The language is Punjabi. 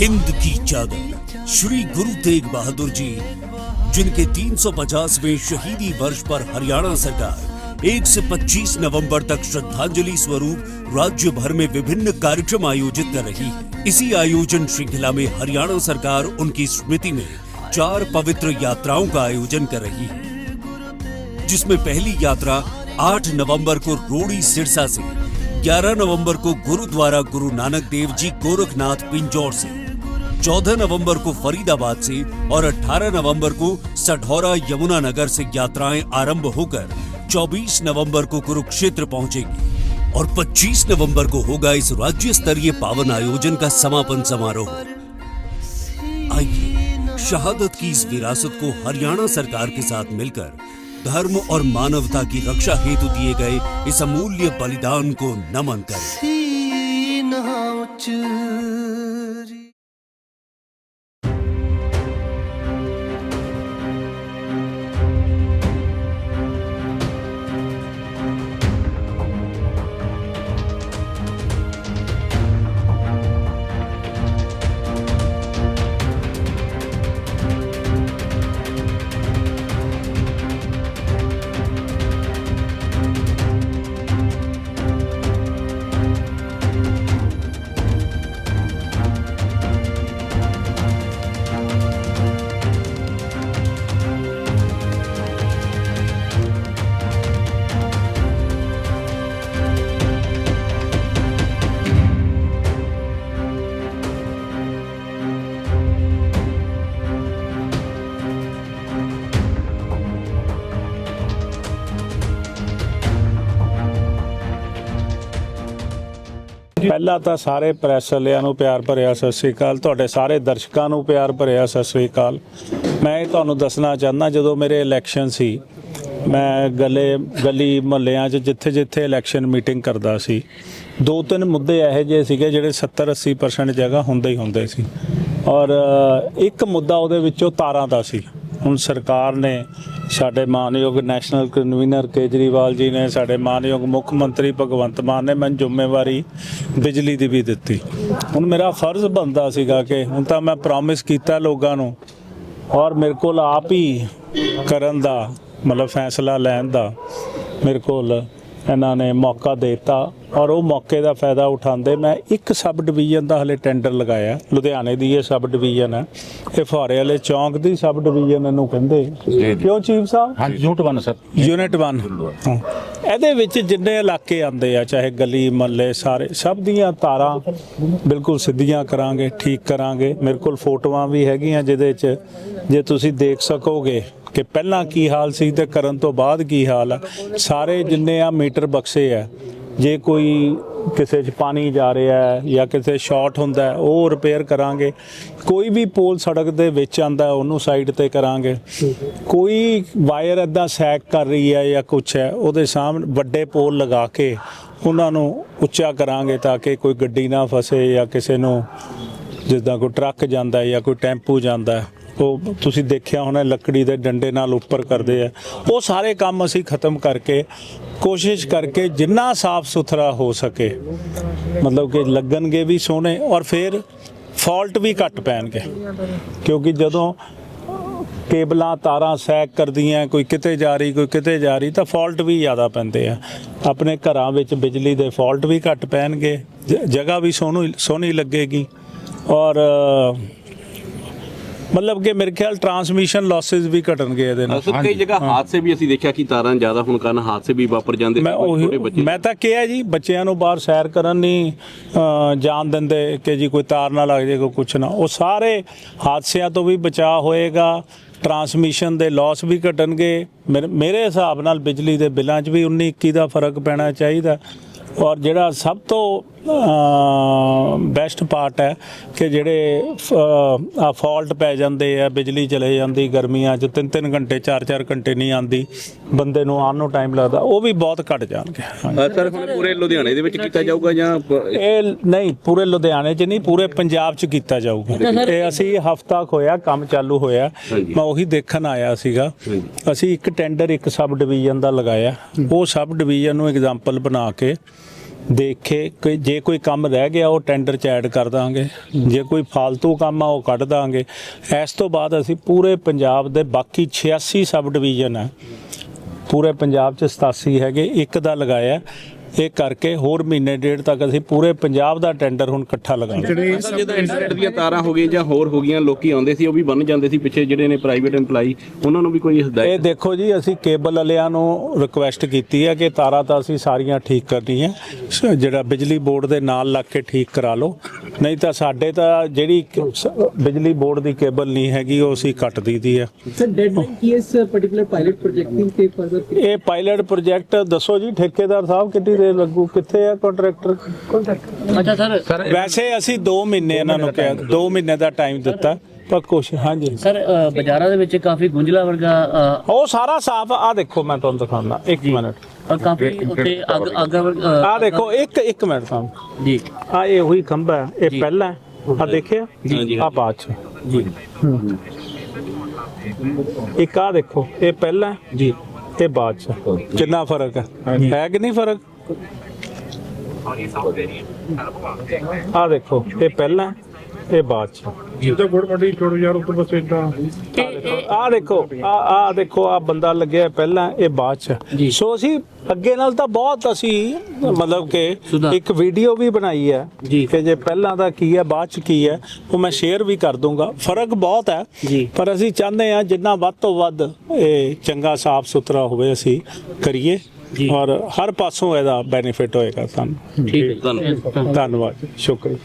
हिंद की चादर। श्री गुरु तेग बहादुर जी, जिनके 350वें शहीदी वर्ष पर हरियाणा सरकार 1 से 25 नवंबर तक श्रद्धांजलि स्वरूप राज्य भर में विभिन्न कार्यक्रम आयोजित कर रही है। इसी आयोजन श्रृंखला में हरियाणा सरकार उनकी स्मृति में चार पवित्र यात्राओं का आयोजन कर रही है। जिसमें पहली यात्रा 8 नवंबर को रोड़ी सिरसा से 11 नवंबर को गुरुद्वारा गुरु नानक देव जी गोरखनाथ पिंजौर से 14 नवंबर को फरीदाबाद से और 18 नवंबर को सढौरा यमुनानगर से यात्राएँ आरंभ होकर 24 नवंबर को कुरुक्षेत्र पहुंचेगी और 25 नवंबर को होगा इस राज्य स्तरीय पावन आयोजन का समापन समारोह। आइए, शहादत की इस विरासत को हरियाणा सरकार के साथ मिलकर धर्म और मानवता की रक्षा हेतु दिए गए इस अमूल्य बलिदान को नमन करें। ਪਹਿਲਾਂ ਤਾਂ ਸਾਰੇ ਪ੍ਰੈਸ ਵਾਲਿਆਂ ਨੂੰ ਪਿਆਰ ਭਰਿਆ ਸਤਿ ਸ੍ਰੀ ਅਕਾਲ, ਤੁਹਾਡੇ ਸਾਰੇ ਦਰਸ਼ਕਾਂ ਨੂੰ ਪਿਆਰ ਭਰਿਆ ਸਤਿ ਸ੍ਰੀ ਅਕਾਲ। ਮੈਂ ਇਹ ਤੁਹਾਨੂੰ ਦੱਸਣਾ ਚਾਹੁੰਦਾ, ਜਦੋਂ ਮੇਰੇ ਇਲੈਕਸ਼ਨ ਸੀ, ਮੈਂ ਗਲੇ, ਗਲੀ ਮੁਹੱਲਿਆਂ 'ਚ ਜਿੱਥੇ ਜਿੱਥੇ ਇਲੈਕਸ਼ਨ ਮੀਟਿੰਗ ਕਰਦਾ ਸੀ ਦੋ ਤਿੰਨ ਮੁੱਦੇ ਇਹੋ ਜਿਹੇ ਸੀਗੇ ਜਿਹੜੇ 70 80% ਜਗ੍ਹਾ ਹੁੰਦੇ ਹੀ ਹੁੰਦੇ ਸੀ। ਔਰ ਇੱਕ ਮੁੱਦਾ ਉਹਦੇ ਵਿੱਚੋਂ ਤਾਰਾਂ ਦਾ ਸੀ। ਹੁਣ ਸਰਕਾਰ ਨੇ ਸਾਡੇ ਮਾਨਯੋਗ ਨੈਸ਼ਨਲ ਕਨਵੀਨਰ ਕੇਜਰੀਵਾਲ ਜੀ ਨੇ, ਸਾਡੇ ਮਾਨਯੋਗ ਮੁੱਖ ਮੰਤਰੀ ਭਗਵੰਤ ਮਾਨ ਨੇ ਮੈਨੂੰ ਜ਼ਿੰਮੇਵਾਰੀ ਬਿਜਲੀ ਦੀ ਵੀ ਦਿੱਤੀ। ਹੁਣ ਮੇਰਾ ਫਰਜ਼ ਬਣਦਾ ਸੀਗਾ ਕਿ ਹੁਣ ਤਾਂ ਮੈਂ ਪ੍ਰੋਮਿਸ ਕੀਤਾ ਲੋਕਾਂ ਨੂੰ ਔਰ ਮੇਰੇ ਕੋਲ ਆਪ ਹੀ ਕਰਨ ਦਾ, ਮਤਲਬ ਫੈਸਲਾ ਲੈਣ ਦਾ ਮੇਰੇ ਕੋਲ ਇਹਨਾਂ ਨੇ ਮੌਕਾ ਦਿੱਤਾ ਔਰ ਉਹ ਮੌਕੇ ਦਾ ਫਾਇਦਾ ਉਠਾਉਂਦੇ ਮੈਂ ਇੱਕ ਸਬ ਡਿਵੀਜ਼ਨ ਦਾ ਹਲੇ ਟੈਂਡਰ ਲਗਾਇਆ। ਲੁਧਿਆਣੇ ਦੀ ਇਹ ਸਬ ਡਿਵੀਜ਼ਨ ਹੈ। ਇਹ ਫੁਹਾਰੇ ਵਾਲੇ ਚੌਂਕ ਦੀ ਸਬ ਡਿਵੀਜ਼ਨ ਇਹਨੂੰ ਕਹਿੰਦੇ। ਕਿਉਂ ਚੀਫ ਸਾਹਿਬ? ਹਾਂਜੀ ਯੂਨਿਟ 1 ਸਰ ਯੂਨਿਟ 1 ਇਹਦੇ ਵਿੱਚ ਜਿੰਨੇ ਇਲਾਕੇ ਆਉਂਦੇ ਆ ਚਾਹੇ ਗਲੀ ਮਹੱਲੇ ਸਾਰੇ ਸਭ ਦੀਆਂ ਤਾਰਾਂ ਬਿਲਕੁਲ ਸਿੱਧੀਆਂ ਕਰਾਂਗੇ ਠੀਕ ਕਰਾਂਗੇ। ਮੇਰੇ ਕੋਲ ਫੋਟੋਆਂ ਵੀ ਹੈਗੀਆਂ ਜਿਹਦੇ 'ਚ ਜੇ ਤੁਸੀਂ ਦੇਖ ਸਕੋਗੇ ਕਿ ਪਹਿਲਾਂ ਕੀ ਹਾਲ ਸੀ ਤੇ ਕਰਨ ਤੋਂ ਬਾਅਦ ਕੀ ਹਾਲ ਆ। ਸਾਰੇ ਜਿੰਨੇ ਆ ਮੀਟਰ ਬਕਸੇ ਆ, ਜੇ ਕੋਈ ਕਿਸੇ 'ਚ ਪਾਣੀ ਜਾ ਰਿਹਾ ਹੈ ਜਾਂ ਕਿਸੇ ਸ਼ਾਰਟ ਹੁੰਦਾ ਉਹ ਰਿਪੇਅਰ ਕਰਾਂਗੇ। ਕੋਈ ਵੀ ਪੋਲ ਸੜਕ ਦੇ ਵਿੱਚ ਆਂਦਾ, ਉਹਨੂੰ ਸਾਈਡ ਤੇ ਕਰਾਂਗੇ। ਕੋਈ ਵਾਇਰ ਇਦਾਂ ਸੈਕ ਕਰ ਰਹੀ ਹੈ ਜਾਂ ਕੁਛ ਹੈ, ਉਹਦੇ ਸਾਹਮਣੇ ਵੱਡੇ ਪੋਲ ਲਗਾ ਕੇ ਉਹਨਾਂ ਨੂੰ ਉੱਚਾ ਕਰਾਂਗੇ ਤਾਂ ਕਿ ਕੋਈ ਗੱਡੀ ਨਾ ਫਸੇ ਜਾਂ ਕਿਸੇ ਨੂੰ ਜਿੱਦਾਂ ਕੋਈ ਟਰੱਕ ਜਾਂਦਾ ਜਾਂ ਕੋਈ ਟੈਂਪੂ ਜਾਂਦਾ ਉਹ ਤੁਸੀਂ ਦੇਖਿਆ ਹੋਣਾ, ਲੱਕੜੀ ਦੇ ਡੰਡੇ ਨਾਲ ਉੱਪਰ ਕਰਦੇ ਆ। ਉਹ ਸਾਰੇ ਕੰਮ ਅਸੀਂ ਖਤਮ ਕਰਕੇ, ਕੋਸ਼ਿਸ਼ ਕਰਕੇ ਜਿੰਨਾ ਸਾਫ਼ ਸੁਥਰਾ ਹੋ ਸਕੇ, ਮਤਲਬ ਕਿ ਲੱਗਣਗੇ ਵੀ ਸੋਹਣੇ, ਔਰ ਫਿਰ ਫਾਲਟ ਵੀ ਘੱਟ ਪੈਣਗੇ। ਕਿਉਂਕਿ ਜਦੋਂ ਕੇਬਲਾਂ, ਤਾਰਾਂ ਸੈਕ ਕਰਦੀਆਂ, ਕੋਈ ਕਿਤੇ ਜਾ ਰਹੀ, ਕੋਈ ਕਿਤੇ ਜਾ ਰਹੀ, ਤਾਂ ਫਾਲਟ ਵੀ ਜ਼ਿਆਦਾ ਪੈਂਦੇ ਆ। ਆਪਣੇ ਘਰਾਂ ਵਿੱਚ ਬਿਜਲੀ ਦੇ ਫਾਲਟ ਵੀ ਘੱਟ ਪੈਣਗੇ, ਜ- ਜਗ੍ਹਾ ਵੀ ਸੋਹਣੀ ਸੋਹਣੀ ਲੱਗੇਗੀ। ਔਰ ਮਤਲਬ ਕਿ ਮੇਰੇ ਖਿਆਲ ਟਰਾਂਸਮਿਸ਼ਨ ਲਾਸਸ ਵੀ ਘਟਣਗੇ ਇਹਦੇ ਨਾਲ। ਸਰ ਕਈ ਜਗ੍ਹਾ ਹਾਦਸੇ ਵੀ ਅਸੀਂ ਦੇਖਿਆ ਕਿ ਤਾਰਾਂ ਜ਼ਿਆਦਾ ਹੋਣ ਕਾਰਨ ਹਾਦਸੇ ਵੀ ਵਾਪਰ ਜਾਂਦੇ ਮੈਂ ਛੋਟੇ ਉਹੀ ਬੱਚੇ। ਮੈਂ ਤਾਂ ਕਿਹਾ ਜੀ ਬੱਚਿਆਂ ਨੂੰ ਬਾਹਰ ਸੈਰ ਕਰਨ ਨਹੀਂ ਜਾਣ ਦਿੰਦੇ ਕਿ ਜੀ ਕੋਈ ਤਾਰ ਨਾ ਲੱਗ ਜਾਏ ਕੋਈ ਕੁਛ ਨਾ। ਉਹ ਸਾਰੇ ਹਾਦਸਿਆਂ ਤੋਂ ਵੀ ਬਚਾਅ ਹੋਏਗਾ ਟਰਾਂਸਮਿਸ਼ਨ ਦੇ ਲਾਸ ਵੀ ਘਟਣਗੇ। ਮੇਰੇ- ਮੇਰੇ ਹਿਸਾਬ ਨਾਲ ਬਿਜਲੀ ਦੇ ਬਿੱਲਾਂ 'ਚ ਵੀ 19 21 ਦਾ ਫ਼ਰਕ ਪੈਣਾ ਚਾਹੀਦਾ। ਔਰ ਜਿਹੜਾ ਸਭ ਤੋਂ ਬੈਸਟ ਪਾਰਟ ਹੈ ਕਿ ਜਿਹੜੇ ਆ ਫਾਲਟ ਪੈ ਜਾਂਦੇ ਆ ਬਿਜਲੀ ਚਲੇ ਜਾਂਦੀ ਗਰਮੀਆਂ 'ਚ 3-3 ਘੰਟੇ 4-4 ਘੰਟੇ ਨਹੀਂ ਆਂਦੀ ਬੰਦੇ ਨੂੰ ਆਉਣ ਨੂੰ ਟਾਈਮ ਲੱਗਦਾ ਉਹ ਵੀ ਬਹੁਤ ਘਟ ਜਾਣਗੇ। ਹਾਂਜੀ। ਸਰ ਹੁਣ ਪੂਰੇ ਲੁਧਿਆਣੇ ਦੇ ਵਿੱਚ ਕੀਤਾ ਜਾਊਗਾ ਜਾਂ ਇਹ ਨਹੀਂ ਪੂਰੇ ਲੁਧਿਆਣੇ 'ਚ ਨਹੀਂ ਪੂਰੇ ਪੰਜਾਬ 'ਚ ਕੀਤਾ ਜਾਊਗਾ। ਇਹ ਅਸੀਂ ਹਫਤਾ ਹੋਇਆ ਕੰਮ ਚਾਲੂ ਹੋਇਆ। ਮੈਂ ਉਹੀ ਦੇਖਣ ਆਇਆ ਸੀਗਾ। ਅਸੀਂ ਇੱਕ ਟੈਂਡਰ ਇੱਕ ਸਬ ਡਿਵੀਜ਼ਨ ਦਾ ਲਗਾਇਆ। ਉਹ ਸਬ ਡਿਵੀਜ਼ਨ ਨੂੰ ਐਗਜ਼ਾਮਪਲ ਬਣਾ ਕੇ ਦੇਖੇ ਕਿ ਜੇ ਕੋਈ ਕੰਮ ਰਹਿ ਗਿਆ, ਉਹ ਟੈਂਡਰ 'ਚ ਐਡ ਕਰ ਦਾਂਗੇ। ਜੇ ਕੋਈ ਫਾਲਤੂ ਕੰਮ ਆ, ਉਹ ਕੱਢ ਦਾਂਗੇ। ਇਸ ਤੋਂ ਬਾਅਦ ਅਸੀਂ ਪੂਰੇ ਪੰਜਾਬ ਦੇ ਬਾਕੀ 86 ਸਬ ਡਿਵੀਜ਼ਨ ਹੈ ਪੂਰੇ ਪੰਜਾਬ 'ਚ 87 ਹੈਗੇ। ਇੱਕ ਦਾ ਲਗਾਇਆ ਇਹ ਕਰਕੇ ਹੋਰ ਮਹੀਨੇ ਡੇਢ ਤੱਕ ਅਸੀਂ ਪੂਰੇ ਪੰਜਾਬ ਦਾ ਟੈਂਡਰ ਹੁਣ ਇਕੱਠਾ ਸਰ ਜਦੋਂ ਇੰਟਰਨੈਟ ਦੀਆਂ ਤਾਰਾਂ ਹੋ ਗਈਆਂ ਜਾਂ ਹੋਰ ਹੋ ਗਈਆਂ ਲੋਕੀ ਆਉਂਦੇ ਸੀ ਉਹ ਵੀ ਬੰਨ ਜਾਂਦੇ ਸੀ ਪਿੱਛੇ ਜਿਹੜੇ ਨੇ ਪ੍ਰਾਈਵੇਟ EMPLOYE ਉਹਨਾਂ ਨੂੰ ਵੀ ਕੋਈ ਇਹ ਹਦਾਇਤ ਦੇਖੋ ਜੀ ਅਸੀਂ ਕੇਬਲ ਵਾਲਿਆਂ ਨੂੰ ਰਿਕੁਐਸਟ ਕੀਤੀ ਹੈ ਕਿ ਤਾਰਾਂ ਤਾਂ ਅਸੀਂ ਸਾਰੀਆਂ ਠੀਕ ਕਰਨੀਆਂ ਜਿਹੜਾ ਬਿਜਲੀ ਬੋਰਡ ਦੇ ਨਾਲ ਲੱਗ ਕੇ ਠੀਕ ਕਰਾ ਲਓ। ਨਹੀਂ ਤਾਂ ਸਾਡੇ ਤਾਂ ਜਿਹੜੀ ਕ- ਸ- ਬਿਜਲੀ ਬੋਰਡ ਦੀ ਕੇਬਲ ਨਹੀਂ ਹੈਗੀ ਉਹ ਅਸੀਂ ਕੱਟ ਦਈਦੀ ਹੈ सर डेडलाइन की है इस पर्टिकुलर पायलट प्रोजेक्टिंग के फर्दर ਇਹ ਪਾਇਲਟ ਪ੍ਰੋਜੈਕਟ ਦੱਸੋ ਜੀ ਠੇਕੇਦਾਰ ਸਾਹਿਬ ਕਿੰਨੀ ਦੇਰ ਲੱਗੂ ਕਿੱਥੇ ਆ ਕੰਟਰੈਕਟਰ अच्छा सर ਵੈਸੇ ਅਸੀਂ 2 ਮਹੀਨੇ ਇਹਨਾਂ ਨੂੰ ਕਿਹਾ 2 ਮਹੀਨੇ ਦਾ ਟਾਈਮ ਦਿੱਤਾ ਪਰ ਕੁਛ ਹਾਂਜੀ ਸਰ ਅ, ਬਾਜ਼ਾਰਾਂ ਦੇ ਵਿੱਚ ਕਾਫੀ ਗੁੰਝਲਾ ਵਰਗਾ ਅ, ਉਹ ਸਾਰਾ ਸਾਫ ਆ ਦੇਖੋ ਮੈਂ ਤੁਹਾਨੂੰ ਦਿਖਾਉਂਦਾ 1 ਮਿੰਟ ਔਰ ਕਾਫੀ ਉੱਤੇ ਅੱਗ ਅੱਗ ਵਰਗਾ ਆ ਦੇਖੋ ਇੱਕ ਇੱਕ ਮਿੰਟ ਸਾਹਿਬ। ਜੀ। ਆ ਇਹ ਉਹੀ ਖੰਭਾ ਹੈ, ਇਹ ਪਹਿਲਾ ਆ ਦੇਖਿਆ? ਆ ਬਾਅਦ ਚ। ਜੀ। ਇੱਕ ਆ ਦੇਖੋ ਇਹ ਪਹਿਲਾ ਜੀ। ਤੇ ਬਾਅਦ ਚ। ਕਿੰਨਾ ਫ਼ਰਕ ਹੈ? ਹੈ ਕਿ ਨਹੀਂ ਫ਼ਰਕ? ਆ ਦੇਖੋ ਇਹ ਪਹਿਲਾ ਇਹ ਬਾਅਦ ਚ। ਇਹ ਤਾਂ ਗੁੜ ਮੰਡੀ ਛੋੜੋ ਯਾਰ ਉਹ ਤਾਂ ਬਸ ਇਦਾਂ ਆ ਦੇਖੋ ਆ ਆ ਦੇਖੋ ਆ ਬੰਦਾ ਲੱਗਿਆ ਪਹਿਲਾਂ ਇਹ ਬਾਅਦ ਚ। ਸੋ ਅਸੀਂ ਅੱਗੇ ਨਾਲ ਤਾਂ ਬਹੁਤ ਅਸੀਂ ਮਤਲਬ ਕਿ। ਇੱਕ ਵੀਡੀਓ ਵੀ ਬਣਾਈ ਹੈ। ਕਿ ਜੇ ਪਹਿਲਾਂ ਦਾ ਕੀ ਹੈ ਬਾਅਦ ਚ ਕੀ ਹੈ ਉਹ ਮੈਂ ਸ਼ੇਅਰ ਵੀ ਕਰ ਦੂੰਗਾ ਫ਼ਰਕ ਬਹੁਤ ਹੈ। ਪਰ ਅਸੀਂ ਚਾਹੁੰਦੇ ਹਾਂ ਜਿੰਨਾ ਵੱਧ ਤੋਂ ਵੱਧ ਇਹ ਚੰਗਾ ਸਾਫ਼ ਸੁਥਰਾ ਹੋਵੇ ਅਸੀਂ ਕਰੀਏ ਔਰ ਹਰ ਪਾਸੋਂ ਇਹਦਾ ਬੈਨੀਫਿਟ ਹੋਏਗਾ ਸਾਨੂੰ। ਠੀਕ ਹੈ। ਧੰਨਵਾਦ ਸ਼ੁਕਰੀਆ।